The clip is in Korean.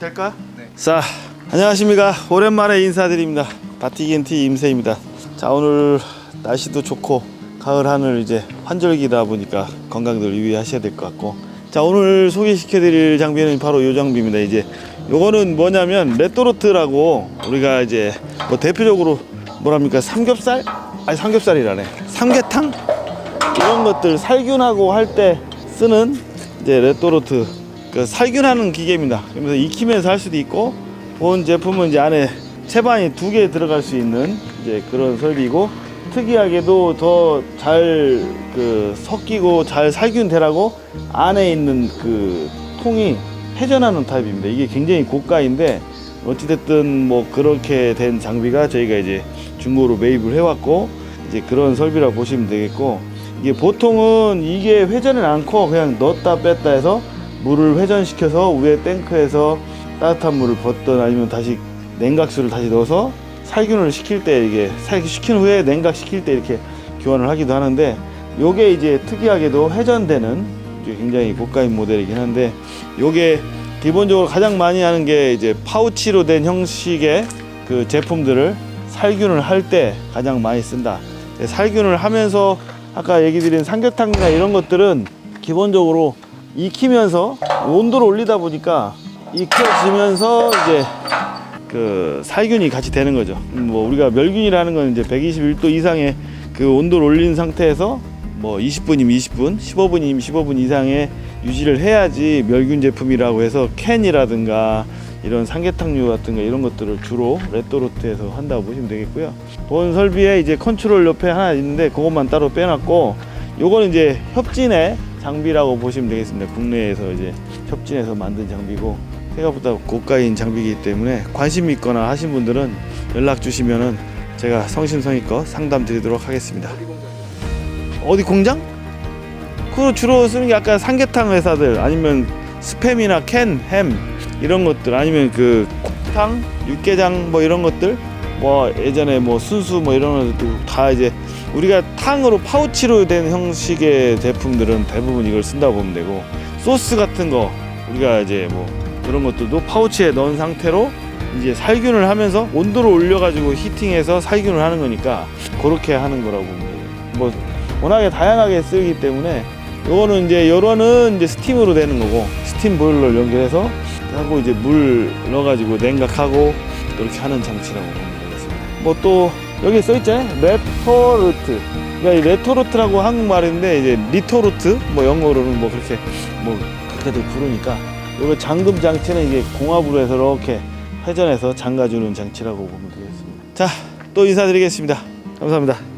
할까? 네. 자, 안녕하십니까. 오랜만에 인사드립니다. 바티겐티 임세입니다. 자, 오늘 날씨도 좋고 가을 하늘 이제 환절기다 보니까 건강들 유의하셔야 될 것 같고. 자, 오늘 소개시켜드릴 장비는 바로 이 장비입니다. 이제 요거는 뭐냐면 레토르트라고 우리가 이제 뭐 대표적으로 뭐랍니까 삼겹살? 아니 삼겹살이라네. 삼계탕 이런 것들 살균하고 할 때 쓰는 이제 레토르트 그 살균하는 기계입니다. 그래서 익히면서 할 수도 있고 본 제품은 이제 안에 채반이 두 개 들어갈 수 있는 이제 그런 설비이고 특이하게도 더 잘 그 섞이고 잘 살균되라고 안에 있는 그 통이 회전하는 타입입니다. 이게 굉장히 고가인데 어찌됐든 뭐 그렇게 된 장비가 저희가 이제 중고로 매입을 해왔고 이제 그런 설비라고 보시면 되겠고 이게 보통은 이게 회전을 않고 그냥 넣었다 뺐다 해서 물을 회전시켜서 위에 탱크에서 따뜻한 물을 붓던 아니면 다시 냉각수를 다시 넣어서 살균을 시킬 때 이게 살균시킨 후에 냉각시킬 때 이렇게 교환을 하기도 하는데 요게 이제 특이하게도 회전되는 굉장히 고가인 모델이긴 한데 요게 기본적으로 가장 많이 하는 게 이제 파우치로 된 형식의 그 제품들을 살균을 할 때 가장 많이 쓴다. 네, 살균을 하면서 아까 얘기 드린 삼계탕이나 이런 것들은 기본적으로 익히면서 온도를 올리다 보니까 익혀지면서 이제 그 살균이 같이 되는 거죠. 음, 뭐 우리가 멸균이라는 건 이제 121도 이상의 그 온도를 올린 상태에서 뭐 20분이면 20분, 15분이면 15분 이상의 유지를 해야지 멸균 제품이라고 해서 캔이라든가 이런 삼계탕류 같은 거 이런 것들을 주로 레토르트에서 한다고 보시면 되겠고요. 본 설비에 이제 컨트롤 옆에 하나 있는데 그것만 따로 빼놨고 요거는 이제 협진의 장비라고 보시면 되겠습니다. 국내에서 이제 협진해서 만든 장비고 생각보다 고가인 장비이기 때문에 관심 있거나 하신 분들은 연락 주시면은 제가 성심성의껏 상담 드리도록 하겠습니다. 어디 공장? 그 주로 쓰는 게 아까 삼계탕 회사들 아니면 스팸이나 캔, 햄 이런 것들 아니면 그 탕, 육개장 뭐 이런 것들 뭐 예전에 뭐 순수 뭐 이런 것들 다 이제 우리가 탕으로 파우치로 된 형식의 제품들은 대부분 이걸 쓴다고 보면 되고 소스 같은 거 우리가 이제 뭐 그런 것들도 파우치에 넣은 상태로 이제 살균을 하면서 온도를 올려가지고 히팅해서 살균을 하는 거니까 그렇게 하는 거라고 돼요. 뭐 워낙에 다양하게 쓰기 때문에 요거는 이제 요거는 이제 스팀으로 되는 거고 스팀 보일러를 연결해서 하고 이제 물 넣어가지고 냉각하고 이렇게 하는 장치라고 되겠습니다. 뭐 또 여기 써 있잖아요. 레토르트. 그러니까 이 레토르트라고 한국말인데 이제 리토르트 뭐 영어로는 뭐 그렇게 뭐 그렇게들 부르니까 요거 잠금 장치는 이게 공합으로 해서 이렇게 회전해서 잠가주는 장치라고 보면 되겠습니다. 자, 또 인사드리겠습니다. 감사합니다.